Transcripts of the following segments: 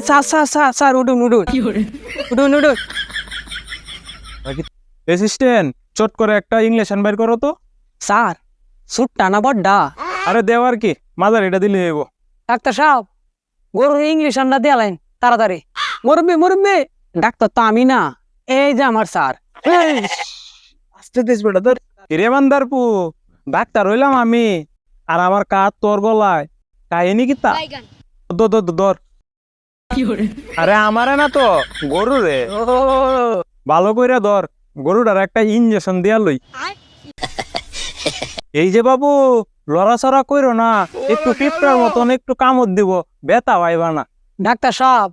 Sir sir sir sir উঠুন উঠুন উঠুন উঠুন অ্যাসিস্ট্যান্ট চট করে একটা ইংলিশ করো তো স্যার সুটটা না বড্ডা আরে দেওয়ার কি মাদার এটা দিলে হইব ডাক্তার সাহেব গরুর ইংলিশ আন্ডা দিয়ালেন তাড়াতাড়ি মুরব্বি মুরব্বি ডাক্তার তো আমি না এই যে আমার স্যার আস্তে দিস বেটা ধর কিরে বান্দারপু ডাক্তার হইলাম আমি আর আমার কাজ তোর গলায় কাহিনী কি তা দর আরে আমারে না তো গরু রে ভালো কইরা ধর গরুটার একটা ইঞ্জেকশন দিয়া লই। এই যে বাবু লড়াচড়া কইরো না একটু টিপটার মতন একটু কামড় দিব বেতা পাইবা না। ডাক্তার সাহেব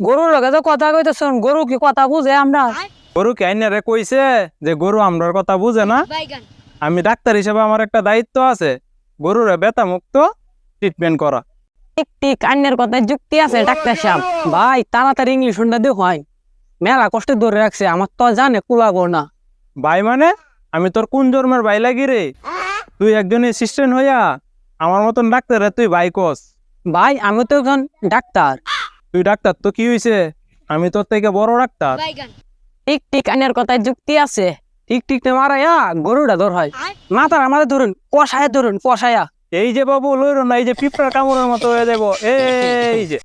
গরুর লগে তো কথা কইতেছেন গরু কি কথা বুঝে আমরা? গরু কে রে কইছে যে গরু আমরার কথা বুঝে না? আমি ডাক্তার হিসেবে আমার একটা দায়িত্ব আছে গরুরে বেতা মুক্ত ট্রিটমেন্ট করা। ঠিক ঠিক আন্যের কথায় যুক্তি আছে ডাক্তার সাহেব। ভাই তাড়াতাড়ি ইংলিশ শুনটা হয় মেলা কষ্টে ধরে রাখছে আমার তো জানে কুলাবো না। ভাই মানে? আমি তোর কোন জন্মের ভাই লাগি রে? তুই একজন অ্যাসিস্ট্যান্ট হইয়া আমার মতন ডাক্তার তুই ভাই কস। ভাই আমি তো একজন ডাক্তার। তুই ডাক্তার তো কি হইছে? আমি তোর থেকে বড় ডাক্তার। ঠিক ঠিক আন্যের কথায় যুক্তি আছে। ঠিক ঠিক মারাইয়া গরুটা ধর হয়। মাথার আমাদের ধরুন কষায় ধরুন কষায়া। এই যে বাবু লইরো না এই যে পিঁপড়ার কামড়ের মতো হয়ে যাব এই যে।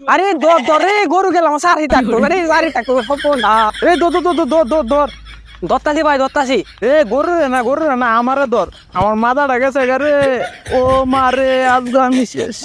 আরে দর ধর রে গরু গেলাম সারি থাকতো আরে সারি থাকতো সব না। রে দর দর দর দর দর দর। দত্তাছি ভাই দত্তাসি এ গরু রে না গরু রে না আমারে দর। আমার মাথাটা গেছে রে। ও মারে আজকে আমি শেষ।